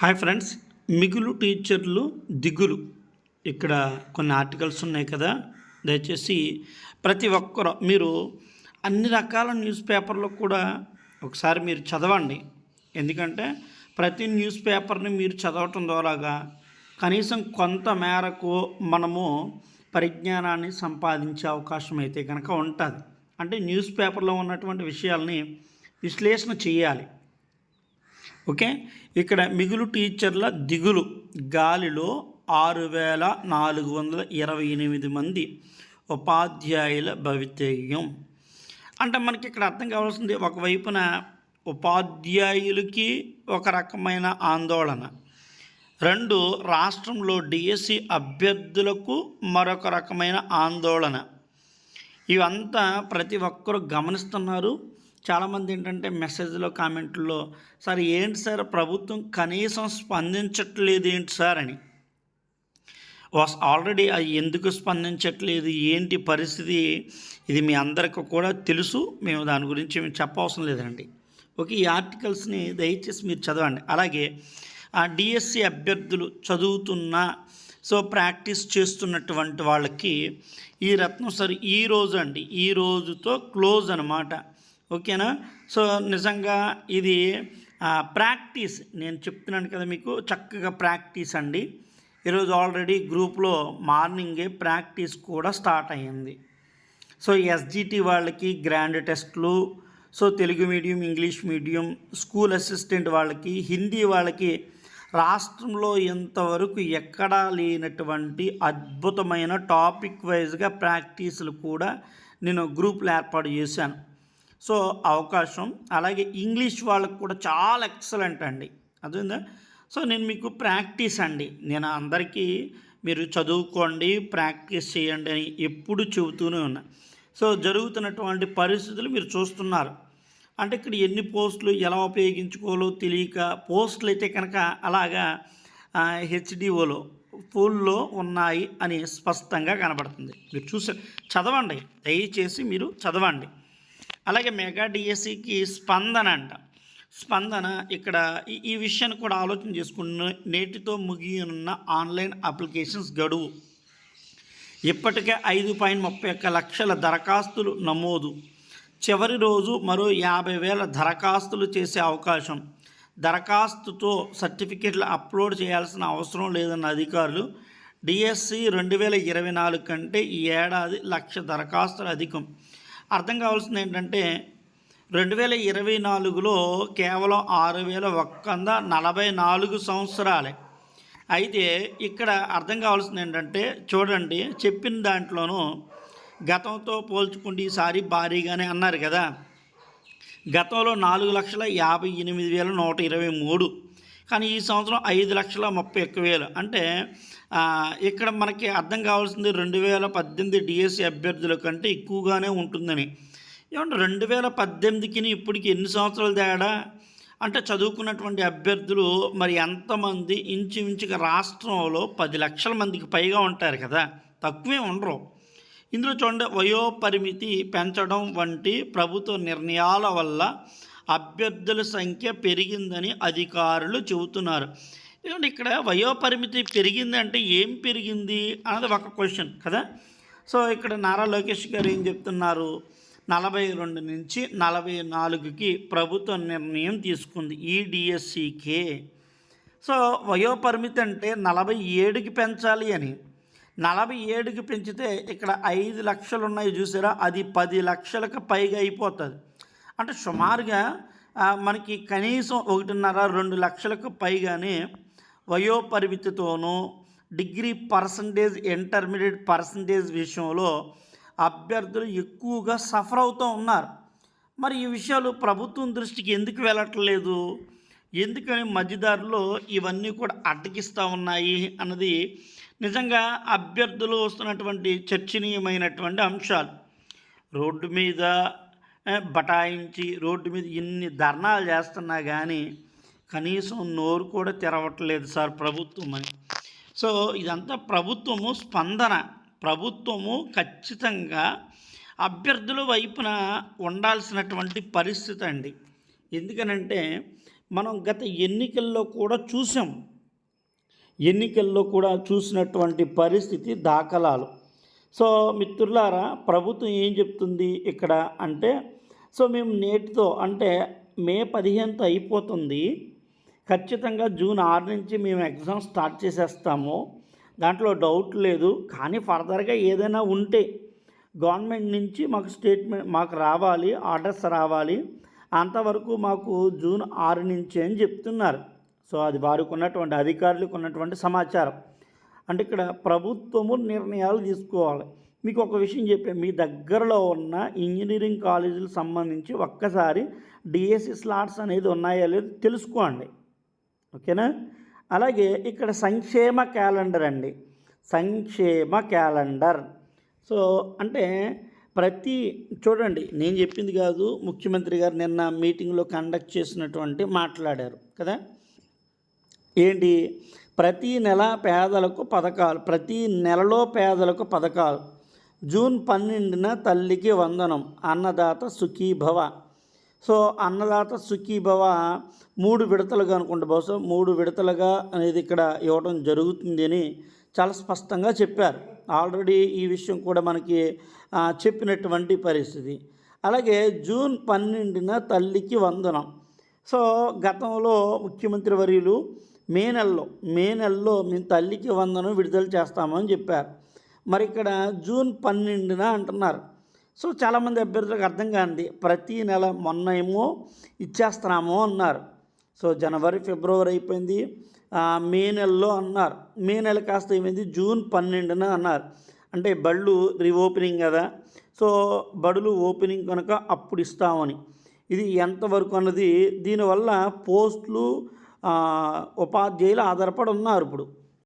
Hi friends మిగులు టీచర్లు దిగులు. ఇక్కడ కొన్ని ఆర్టికల్స్ ఉన్నాయి కదా దయచేసి ప్రతి ఒక్కరు మీరు అన్ని రకాల న్యూస్ పేపర్లో కూడా ఒకసారి మీరు చదవండి. ఎందుకంటే ప్రతి న్యూస్ పేపర్ని మీరు చదవటం ద్వారాగా కనీసం కొంత మేరకు మనము పరిజ్ఞానాన్ని సంపాదించే అవకాశం అయితే కనుక ఉంటుంది. అంటే న్యూస్ పేపర్లో ఉన్నటువంటి విషయాల్ని విశ్లేషణ చేయాలి. ఓకే? ఇక్కడ మిగులు టీచర్ల దిగులు గాలిలో ఆరు వేల నాలుగు వందల ఇరవై ఎనిమిది మంది ఉపాధ్యాయుల భవితవ్యం అంటే మనకి ఇక్కడ అర్థం కావాల్సింది ఒకవైపున ఉపాధ్యాయులకి ఒక రకమైన ఆందోళన. రెండు రాష్ట్రంలో డిఎస్సి అభ్యర్థులకు మరొక రకమైన ఆందోళన. ఇవంతా ప్రతి ఒక్కరు గమనిస్తున్నారు. చాలామంది ఏంటంటే మెసేజ్లో కామెంట్లో సార్ ఏంటి సార్ ప్రభుత్వం కనీసం స్పందించట్లేదు ఏంటి సార్ అని. వాస్ ఆల్రెడీ అది ఎందుకు స్పందించట్లేదు ఏంటి పరిస్థితి ఇది మీ అందరికి కూడా తెలుసు మేము దాని గురించి మేము చెప్పవసరం లేదండి. ఓకే ఈ ఆర్టికల్స్ని దయచేసి మీరు చదవండి. అలాగే ఆ డిఎస్సి అభ్యర్థులు చదువుతున్న సో ప్రాక్టీస్ చేస్తున్నటువంటి వాళ్ళకి ఈ రత్నం సార్ ఈ రోజు అండి ఈ రోజుతో క్లోజ్ అనమాట ఓకేనా? సో నిజంగా ఇది ప్రాక్టీస్. నేను చెప్తున్నాను కదా మీకు చక్కగా ప్రాక్టీస్ అండి. ఈరోజు ఆల్రెడీ గ్రూప్లో మార్నింగే ప్రాక్టీస్ కూడా స్టార్ట్ అయ్యింది. సో ఎస్జిటి వాళ్ళకి గ్రాండ్ టెస్ట్లు so Telugu medium English medium school assistant వాళ్ళకి హిందీ వాళ్ళకి రాష్ట్రంలో ఇంతవరకు ఎక్కడా లేనటువంటి అద్భుతమైన టాపిక్ వైజ్గా ప్రాక్టీసులు కూడా నేను గ్రూపులు ఏర్పాటు చేశాను. సో అవకాశం. అలాగే ఇంగ్లీష్ వాళ్ళకు కూడా చాలా ఎక్సలెంట్ అండి. అదేందా సో నేను మీకు ప్రాక్టీస్ అండి. నేను అందరికీ మీరు చదువుకోండి ప్రాక్టీస్ చేయండి అని ఎప్పుడు చెబుతూనే ఉన్నా. సో జరుగుతున్నటువంటి పరిస్థితులు మీరు చూస్తున్నారు. అంటే ఇక్కడ ఎన్ని పోస్టులు ఎలా ఉపయోగించుకోవాలో తెలియక పోస్టులు అయితే కనుక అలాగా హెచ్డిఓలో ఫుల్లో ఉన్నాయి అని స్పష్టంగా కనబడుతుంది. మీరు చూసారు చదవండి. దయచేసి మీరు చదవండి. అలాగే మెగా డిఎస్సికి స్పందన అంట. స్పందన ఇక్కడ ఈ విషయాన్ని కూడా ఆలోచన చేసుకున్న నేటితో ముగియనున్న ఆన్లైన్ అప్లికేషన్స్ గడువు. ఇప్పటికే ఐదు పాయింట్ ముప్పై ఒక్క లక్షల దరఖాస్తులు నమోదు. చివరి రోజు మరో యాభై వేల దరఖాస్తులు చేసే అవకాశం. దరఖాస్తుతో సర్టిఫికెట్లు అప్లోడ్ చేయాల్సిన అవసరం లేదన్న అధికారులు డిఎస్సి రెండు వేల ఇరవై నాలుగు కంటే ఈ ఏడాది లక్ష దరఖాస్తులు అధికం. అర్థం కావాల్సింది ఏంటంటే రెండు వేల ఇరవై నాలుగులో కేవలం ఆరు వేల ఒక్క వంద నలభై నాలుగు సంవత్సరాలే. అయితే ఇక్కడ అర్థం కావాల్సింది ఏంటంటే చూడండి చెప్పిన దాంట్లోనూ గతంతో పోల్చుకుంటే ఈసారి భారీగానే అన్నారు కదా. గతంలో నాలుగు లక్షల యాభై ఎనిమిది వేల నూట ఇరవై మూడు. కానీ ఈ సంవత్సరం ఐదు లక్షల ముప్పై ఒక్క వేలు. అంటే ఇక్కడ మనకి అర్థం కావాల్సింది రెండు వేల పద్దెనిమిది డిఎస్సి అభ్యర్థుల కంటే ఎక్కువగానే ఉంటుందని. ఏమంటే రెండు వేల పద్దెనిమిదికి ఇప్పటికి ఎన్ని సంవత్సరాలు తేడా? అంటే చదువుకున్నటువంటి అభ్యర్థులు మరి ఎంతమంది? ఇంచుమించుగా రాష్ట్రంలో పది లక్షల మందికి పైగా ఉంటారు కదా. తక్కువే ఉండరు. ఇందులో చూడండి వయోపరిమితి పెంచడం వంటి ప్రభుత్వ నిర్ణయాల వల్ల అభ్యర్థుల సంఖ్య పెరిగిందని అధికారులు చెబుతున్నారు. ఎందుకంటే ఇక్కడ వయోపరిమితి పెరిగింది అంటే ఏం పెరిగింది అన్నది ఒక క్వశ్చన్ కదా. సో ఇక్కడ నారా లోకేష్ గారు ఏం చెప్తున్నారు? నలభై రెండు నుంచి నలభై నాలుగుకి ప్రభుత్వం నిర్ణయం తీసుకుంది ఈ డిఎస్సికే సో వయోపరిమితి అంటే నలభై ఏడుకి పెంచాలి అని. నలభై ఏడుకి పెంచితే ఇక్కడ ఐదు లక్షలు ఉన్నాయి చూసారా? అది పది లక్షలకు పైగా అయిపోతుంది. అంటే సుమారుగా మనకి కనీసం ఒకటిన్నర రెండు లక్షలకు పైగానే వయోపరిమితితోనూ డిగ్రీ పర్సంటేజ్ ఇంటర్మీడియట్ పర్సంటేజ్ విషయంలో అభ్యర్థులు ఎక్కువగా సఫర్ అవుతూ ఉన్నారు. మరి ఈ విషయాలు ప్రభుత్వం దృష్టికి ఎందుకు వెళ్ళట్లేదు ఎందుకని మధ్యదారులో ఇవన్నీ కూడా అడ్డగిస్తూ ఉన్నాయి అన్నది నిజంగా అభ్యర్థులు వస్తున్నటువంటి చర్చనీయమైనటువంటి అంశాలు. రోడ్డు మీద బటాయించి రోడ్డు మీద ఇన్ని ధర్నాలు చేస్తున్నా కానీ కనీసం నోరు కూడా తెరవట్లేదు సార్ ప్రభుత్వం అని. సో ఇదంతా ప్రభుత్వము స్పందన. ప్రభుత్వము ఖచ్చితంగా అభ్యర్థుల వైపున ఉండాల్సినటువంటి పరిస్థితి అండి. ఎందుకనంటే మనం గత ఎన్నికల్లో కూడా చూసాం. ఎన్నికల్లో కూడా చూసినటువంటి పరిస్థితి దాఖలాలు. సో మిత్రులారా ప్రభుత్వం ఏం చెప్తుంది ఇక్కడ అంటే సో మేము నేటితో అంటే మే పదిహేనుతో అయిపోతుంది. ఖచ్చితంగా జూన్ ఆరు నుంచి మేము ఎగ్జామ్ స్టార్ట్ చేసేస్తాము. దాంట్లో డౌట్ లేదు. కానీ ఫర్దర్గా ఏదైనా ఉంటే గవర్నమెంట్ నుంచి మాకు స్టేట్మెంట్ మాకు రావాలి ఆర్డర్స్ రావాలి. అంతవరకు మాకు జూన్ ఆరు నుంచి అని చెప్తున్నారు. సో అది వారికి ఉన్నటువంటి అధికారులకు ఉన్నటువంటి సమాచారం. అంటే ఇక్కడ ప్రభుత్వము నిర్ణయాలు తీసుకోవాలి. మీకు ఒక విషయం చెప్పాను మీ దగ్గరలో ఉన్న ఇంజనీరింగ్ కాలేజీలకు సంబంధించి ఒక్కసారి డిఎస్సి స్లాట్స్ అనేది ఉన్నాయో లేదో తెలుసుకోండి. ఓకేనా? అలాగే ఇక్కడ సంక్షేమ క్యాలెండర్ అండి. సంక్షేమ క్యాలెండర్. సో అంటే ప్రతి చూడండి నేను చెప్పింది కాదు ముఖ్యమంత్రి గారు నిన్న మీటింగ్లో కండక్ట్ చేసినటువంటి మాట్లాడారు కదా? ఏంటి? ప్రతి నెల పేదలకు పథకాలు ప్రతి నెలలో పేదలకు పథకాలు జూన్ పన్నెండున తల్లికి వందనం అన్నదాత సుఖీభవ. సో అన్నదాత సుఖీభవ మూడు విడతలుగా అనుకుంటే బహుశా మూడు విడతలుగా అనేది ఇక్కడ ఇవ్వడం జరుగుతుంది అని చాలా స్పష్టంగా చెప్పారు. ఆల్రెడీ ఈ విషయం కూడా మనకి చెప్పినటువంటి పరిస్థితి. అలాగే జూన్ పన్నెండున తల్లికి వందనం. సో గతంలో ముఖ్యమంత్రి వర్యులు మే నెలలో మే నెలలో మేము తల్లికి వందనం విడుదల చేస్తామని చెప్పారు. మరి ఇక్కడ జూన్ పన్నెండున అంటున్నారు. సో చాలామంది అభ్యర్థులకు అర్థం కాంది ప్రతి నెల మొన్న ఏమో ఇచ్చేస్తున్నాము అన్నారు. సో జనవరి ఫిబ్రవరి అయిపోయింది. మే నెలలో అన్నారు. మే నెల కాస్త ఏమైంది? జూన్ పన్నెండున అన్నారు. అంటే బళ్ళు రీఓపెనింగ్ కదా. సో బడులు ఓపెనింగ్ కనుక అప్పుడు ఇస్తామని. ఇది ఎంతవరకు అన్నది దీనివల్ల పోస్టులు ఉపాధ్యాయులు ఆధారపడి ఉన్నారు ఇప్పుడు.